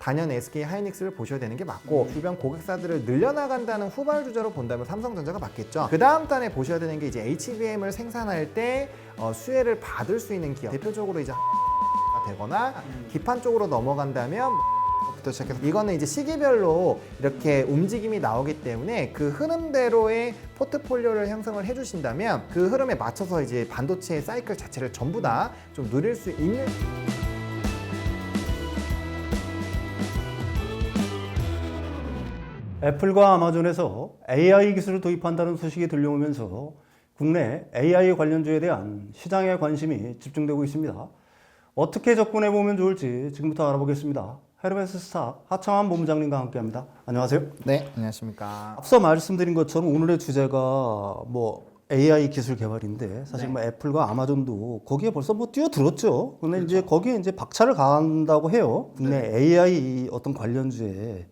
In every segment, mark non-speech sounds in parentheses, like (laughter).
단연 SK 하이닉스를 보셔야 되는 게 맞고 주변 고객사들을 늘려나간다는 후발 주자로 본다면 삼성전자가 맞겠죠. 그 다음 단에 보셔야 되는 게 이제 HBM을 생산할 때 어, 수혜를 받을 수 있는 기업. 대표적으로 이제 (laughs) 가 되거나 기판 쪽으로 넘어간다면 (laughs) 부터 시작해서 이거는 이제 시기별로 이렇게 움직임이 나오기 때문에 그 흐름대로의 포트폴리오를 형성을 해주신다면 그 흐름에 맞춰서 이제 반도체 사이클 자체를 전부 다 좀 누릴 수 있는 애플과 아마존에서 AI 기술을 도입한다는 소식이 들려오면서 국내 AI 관련주에 대한 시장의 관심이 집중되고 있습니다. 어떻게 접근해 보면 좋을지 지금부터 알아보겠습니다. 헤르메스 스타 하창환 본부장님과 함께합니다. 안녕하세요. 네 안녕하십니까 앞서 말씀드린 것처럼 오늘의 주제가 뭐 AI 기술 개발인데 사실 네. 뭐 애플과 아마존도 거기에 벌써 뭐 뛰어들었죠. 근데 이제 거기에 이제 박차를 가한다고 해요. 국내 네. AI 어떤 관련주에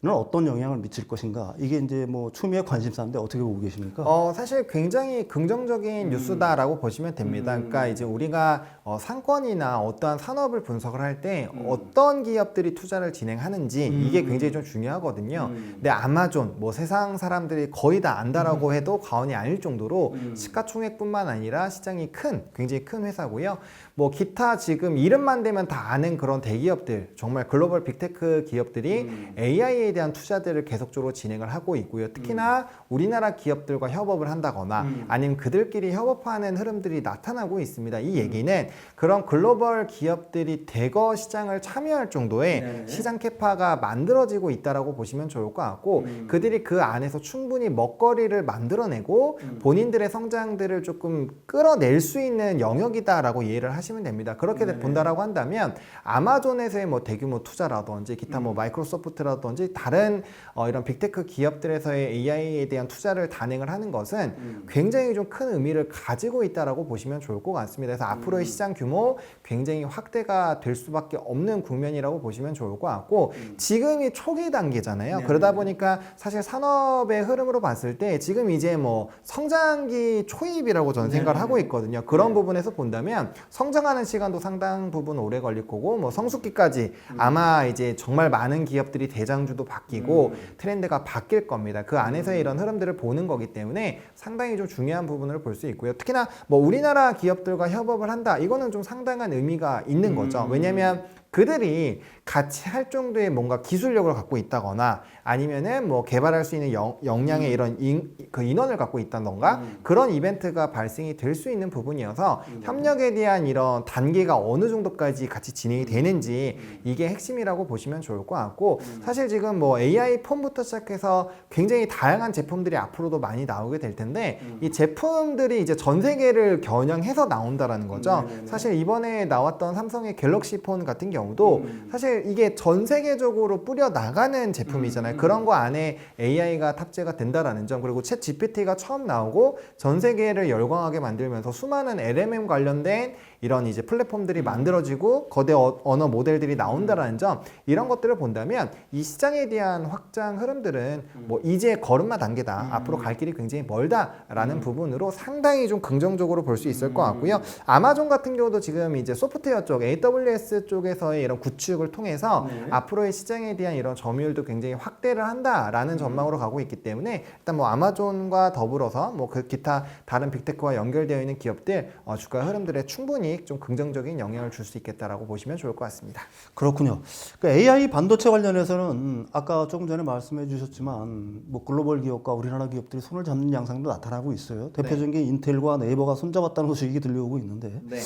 는 어떤 영향을 미칠 것인가 이게 이제 뭐 추미의 관심사인데 어떻게 보고 계십니까? 어, 사실 굉장히 긍정적인 뉴스다라고 보시면 됩니다. 그러니까 이제 우리가 어, 상권이나 어떠한 산업을 분석을 할때 어떤 기업들이 투자를 진행하는지 이게 굉장히 좀 중요하거든요. 근데 아마존, 뭐 세상 사람들이 거의 다 안다라고 해도 과언이 아닐 정도로 시가총액뿐만 아니라 시장이 큰, 굉장히 큰 회사고요. 뭐 기타 지금 이름만 대면 다 아는 그런 대기업들, 정말 글로벌 빅테크 기업들이 AI에 대한 투자들을 계속적으로 진행을 하고 있고요. 특히나 우리나라 기업들과 협업을 한다거나 아니면 그들끼리 협업하는 흐름들이 나타나고 있습니다. 이 얘기는 그런 글로벌 기업들이 대거 시장을 참여할 정도의 시장 캐파가 만들어지고 있다라고 보시면 좋을 것 같고 그들이 그 안에서 충분히 먹거리를 만들어내고 본인들의 성장들을 조금 끌어낼 수 있는 영역이다라고 이해를 하시 면 됩니다. 그렇게 본다라고 한다면 아마존에서의 뭐 대규모 투자라든지 기타 뭐 마이크로소프트라든지 다른 어, 이런 빅테크 기업들에서의 AI에 대한 투자를 단행을 하는 것은 굉장히 좀 큰 의미를 가지고 있다라고 보시면 좋을 것 같습니다. 그래서 앞으로의 시장 규모 굉장히 확대가 될 수밖에 없는 국면이라고 보시면 좋을 것 같고 지금이 초기 단계잖아요. 그러다 보니까 사실 산업의 흐름으로 봤을 때 지금 이제 뭐 성장기 초입이라고 저는 생각을 하고 있거든요. 그런 부분에서 본다면 성장 하는 시간도 상당 부분 오래 걸릴 거고 뭐 성숙기까지 아마 이제 정말 많은 기업들이 대장주도 바뀌고 트렌드가 바뀔 겁니다. 그 안에서의 이런 흐름들을 보는 거기 때문에 상당히 좀 중요한 부분을 볼 수 있고요. 특히나 뭐 우리나라 기업들과 협업을 한다. 이거는 좀 상당한 의미가 있는 거죠. 왜냐하면 그들이 같이 할 정도의 뭔가 기술력을 갖고 있다거나 아니면은 뭐 개발할 수 있는 영, 역량의 이런 인, 그 인원을 갖고 있다던가 그런 이벤트가 발생이 될 수 있는 부분이어서 협력에 대한 이런 단계가 어느 정도까지 같이 진행이 되는지 이게 핵심이라고 보시면 좋을 것 같고 사실 지금 뭐 AI 폰부터 시작해서 굉장히 다양한 제품들이 앞으로도 많이 나오게 될 텐데 이 제품들이 이제 전 세계를 겨냥해서 나온다라는 거죠. 사실 이번에 나왔던 삼성의 갤럭시 폰 같은 경우 도 사실 이게 전 세계적으로 뿌려 나가는 제품이잖아요. 그런 거 안에 AI가 탑재가 된다라는 점 그리고 챗 GPT가 처음 나오고 전 세계를 열광하게 만들면서 수많은 LMM 관련된 이런 이제 플랫폼들이 만들어지고 거대 어- 언어 모델들이 나온다라는 점 이런 것들을 본다면 이 시장에 대한 확장 흐름들은 뭐 이제 걸음마 단계다 앞으로 갈 길이 굉장히 멀다라는 부분으로 상당히 좀 긍정적으로 볼 수 있을 것 같고요. 아마존 같은 경우도 지금 이제 소프트웨어 쪽 AWS 쪽에서 의 이런 구축을 통해서 앞으로의 시장에 대한 이런 점유율도 굉장히 확대를 한다라는 전망으로 가고 있기 때문에 일단 뭐 아마존과 더불어서 뭐 그 기타 다른 빅테크와 연결되어 있는 기업들 어, 주가 흐름들에 충분히 좀 긍정적인 영향을 줄 수 있겠다라고 보시면 좋을 것 같습니다. 그렇군요. 그 AI 반도체 관련해서는 아까 조금 전에 말씀해 주셨지만 뭐 글로벌 기업과 우리나라 기업들이 손을 잡는 양상도 나타나고 있어요. 대표적인 게 인텔과 네이버가 손잡았다는 소식이 들려오고 있는데 네.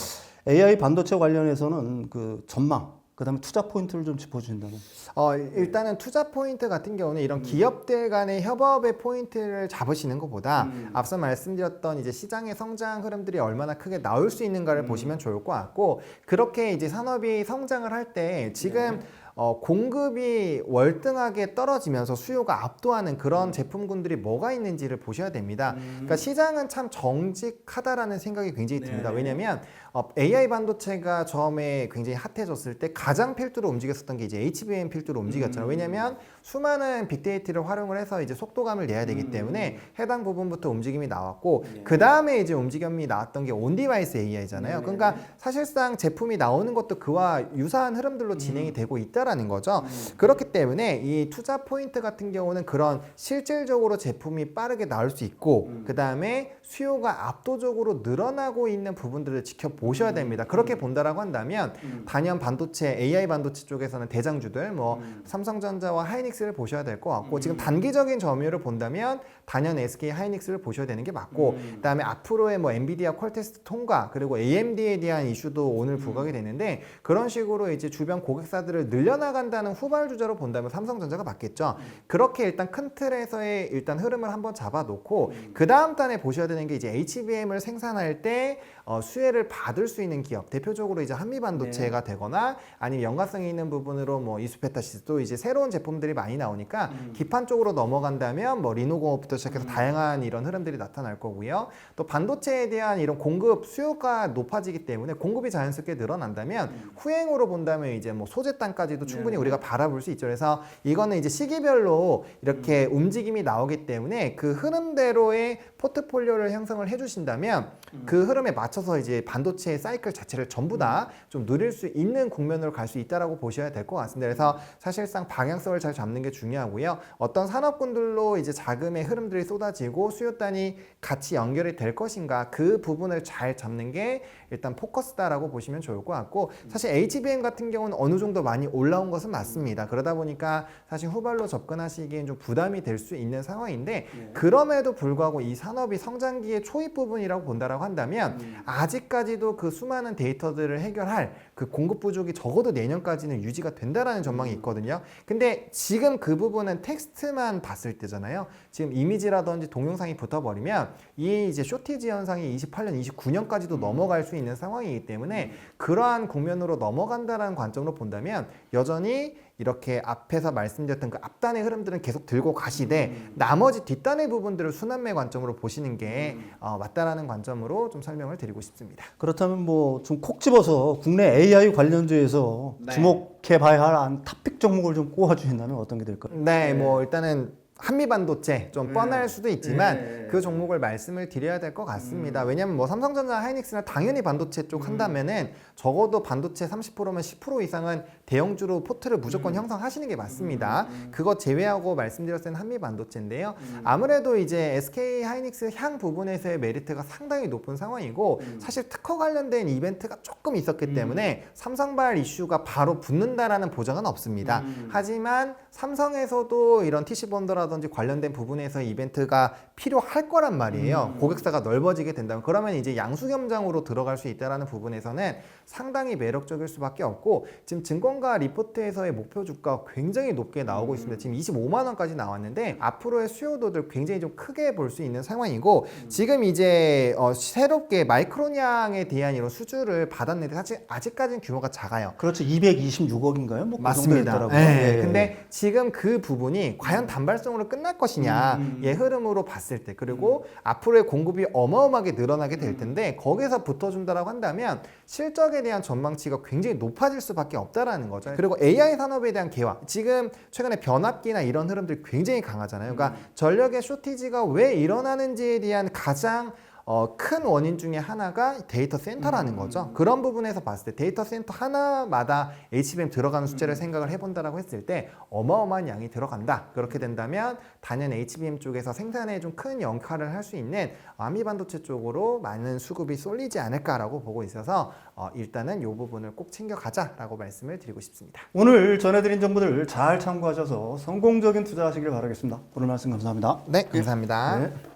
AI 반도체 관련해서는 그 전망, 그다음에 투자 포인트를 좀 짚어주신다면. 어, 일단은 투자 포인트 같은 경우는 이런 기업들 간의 협업의 포인트를 잡으시는 것보다 앞서 말씀드렸던 이제 시장의 성장 흐름들이 얼마나 크게 나올 수 있는가를 보시면 좋을 것 같고 그렇게 이제 산업이 성장을 할 때 지금 어, 공급이 월등하게 떨어지면서 수요가 압도하는 그런 제품군들이 뭐가 있는지를 보셔야 됩니다. 그러니까 시장은 참 정직하다라는 생각이 굉장히 듭니다. 왜냐하면 어, AI 반도체가 처음에 굉장히 핫해졌을 때 가장 필두로 움직였었던 게 이제 HBM 필두로 움직였잖아요. 왜냐하면 수많은 빅데이터를 활용을 해서 이제 속도감을 내야 되기 때문에 해당 부분부터 움직임이 나왔고 그 다음에 이제 움직임이 나왔던 게 온디바이스 AI잖아요. 그러니까 사실상 제품이 나오는 것도 그와 유사한 흐름들로 진행이 되고 있다. 있다라는 거죠. 그렇기 때문에 이 투자 포인트 같은 경우는 그런 실질적으로 제품이 빠르게 나올 수 있고 그 다음에 수요가 압도적으로 늘어나고 있는 부분들을 지켜보셔야 됩니다. 그렇게 본다라고 한다면 단연 반도체, AI 반도체 쪽에서는 대장주들 뭐 삼성전자와 하이닉스를 보셔야 될 것 같고 지금 단기적인 점유율을 본다면 단연 SK 하이닉스를 보셔야 되는 게 맞고 그다음에 앞으로의 뭐 엔비디아 퀄테스트 통과 그리고 AMD에 대한 이슈도 오늘 부각이 되는데 그런 식으로 이제 주변 고객사들을 늘려 나간다는 후발 주자로 본다면 삼성전자가 맞겠죠. 그렇게 일단 큰 틀에서의 일단 흐름을 한번 잡아놓고 그 다음 단에 보셔야 되는 게 이제 HBM을 생산할 때 어, 수혜를 받을 수 있는 기업 대표적으로 이제 한미반도체가 되거나 아니면 연관성이 있는 부분으로 뭐 이수페타시스 또 이제 새로운 제품들이 많이 나오니까 기판 쪽으로 넘어간다면 뭐 리노공업부터 시작해서 다양한 이런 흐름들이 나타날 거고요. 또 반도체에 대한 이런 공급 수요가 높아지기 때문에 공급이 자연스럽게 늘어난다면 후행으로 본다면 이제 뭐 소재단까지도 충분히 우리가 바라볼 수 있죠. 그래서 이거는 이제 시기별로 이렇게 움직임이 나오기 때문에 그 흐름대로의 포트폴리오를 형성을 해주신다면 그 흐름에 맞 춰서 이제 반도체의 사이클 자체를 전부 다 좀 누릴 수 있는 국면으로 갈 수 있다라고 보셔야 될 것 같습니다. 그래서 사실상 방향성을 잘 잡는 게 중요하고요. 어떤 산업군들로 이제 자금의 흐름들이 쏟아지고 수요단이 같이 연결이 될 것인가 그 부분을 잘 잡는 게 일단 포커스다라고 보시면 좋을 것 같고 사실 HBM 같은 경우는 어느 정도 많이 올라온 것은 맞습니다. 그러다 보니까 사실 후발로 접근하시기엔 좀 부담이 될 수 있는 상황인데 그럼에도 불구하고 이 산업이 성장기의 초입 부분이라고 본다라고 한다면 아직까지도 그 수많은 데이터들을 해결할 그 공급 부족이 적어도 내년까지는 유지가 된다라는 전망이 있거든요. 근데 지금 그 부분은 텍스트만 봤을 때잖아요. 지금 이미지라든지 동영상이 붙어버리면 이 이제 쇼티지 현상이 28년, 29년까지도 넘어갈 수 있는 상황이기 때문에 그러한 국면으로 넘어간다라는 관점으로 본다면 여전히 이렇게 앞에서 말씀드렸던 그 앞단의 흐름들은 계속 들고 가시되 나머지 뒷단의 부분들을 순환매 관점으로 보시는 게 어, 맞다라는 관점으로 좀 설명을 드리고 싶습니다. 그렇다면 뭐 좀 콕 집어서 국내 AI 관련주에서 네. 주목해 봐야 할 탑픽 종목을 좀 꼽아 주신다면 어떤 게 될까요? 네, 뭐 일단은 한미 반도체 좀 네. 뻔할 수도 있지만 네. 그 종목을 말씀을 드려야 될것 음. 같습니다. 왜냐하면 뭐 삼성전자, 하이닉스나 당연히 반도체 쪽 한다면은 적어도 반도체 30%면 10% 이상은 대형주로 포트를 음. 무조건 형성하시는 게 맞습니다. 그거 제외하고 말씀드렸을 때는 한미 반도체인데요. 음. 아무래도 이제 SK 하이닉스 향 부분에서의 메리트가 상당히 높은 상황이고 음. 사실 특허 관련된 이벤트가 조금 있었기 때문에 삼성발 이슈가 바로 붙는다라는 보장은 없습니다. 음. 하지만 삼성에서도 이런 TC 본더라 든지 관련된 부분에서 이벤트가 필요할 거란 말이에요. 고객사가 넓어지게 된다면 그러면 이제 양수겸장으로 들어갈 수 있다라는 부분에서는 상당히 매력적일 수밖에 없고 지금 증권가 리포트에서의 목표 주가 굉장히 높게 나오고 있습니다. 지금 25만 원까지 나왔는데 앞으로의 수요도들 굉장히 좀 크게 볼 수 있는 상황이고 지금 이제 어, 새롭게 마이크론양에 대한 이런 수주를 받았는데 사실 아직까지는 규모가 작아요. 그렇죠. 226억인가요? 뭐그 맞습니다. 정도 네. 됐더라고요. 예. 근데 지금 그 부분이 과연 단발성 으로 끝날 것이냐, 음. 예 흐름으로 봤을 때 그리고 앞으로의 공급이 어마어마하게 늘어나게 될 텐데 거기서 붙어준다라고 한다면 실적에 대한 전망치가 굉장히 높아질 수밖에 없다라는 거죠. 그리고 AI 산업에 대한 개화, 지금 최근에 변압기나 이런 흐름들이 굉장히 강하잖아요. 그러니까 전력의 쇼티지가 왜 일어나는지에 대한 가장 어, 큰 원인 중에 하나가 데이터 센터라는 거죠. 그런 부분에서 봤을 때 데이터 센터 하나마다 HBM 들어가는 숫자를 생각을 해본다라고 했을 때 어마어마한 양이 들어간다. 그렇게 된다면 단연 HBM 쪽에서 생산에 좀 큰 역할을 할 수 있는 아미 반도체 쪽으로 많은 수급이 쏠리지 않을까라고 보고 있어서 어, 일단은 이 부분을 꼭 챙겨가자라고 말씀을 드리고 싶습니다. 오늘 전해드린 정보들 잘 참고하셔서 성공적인 투자하시길 바라겠습니다. 오늘 말씀 감사합니다. 네, 감사합니다. 네.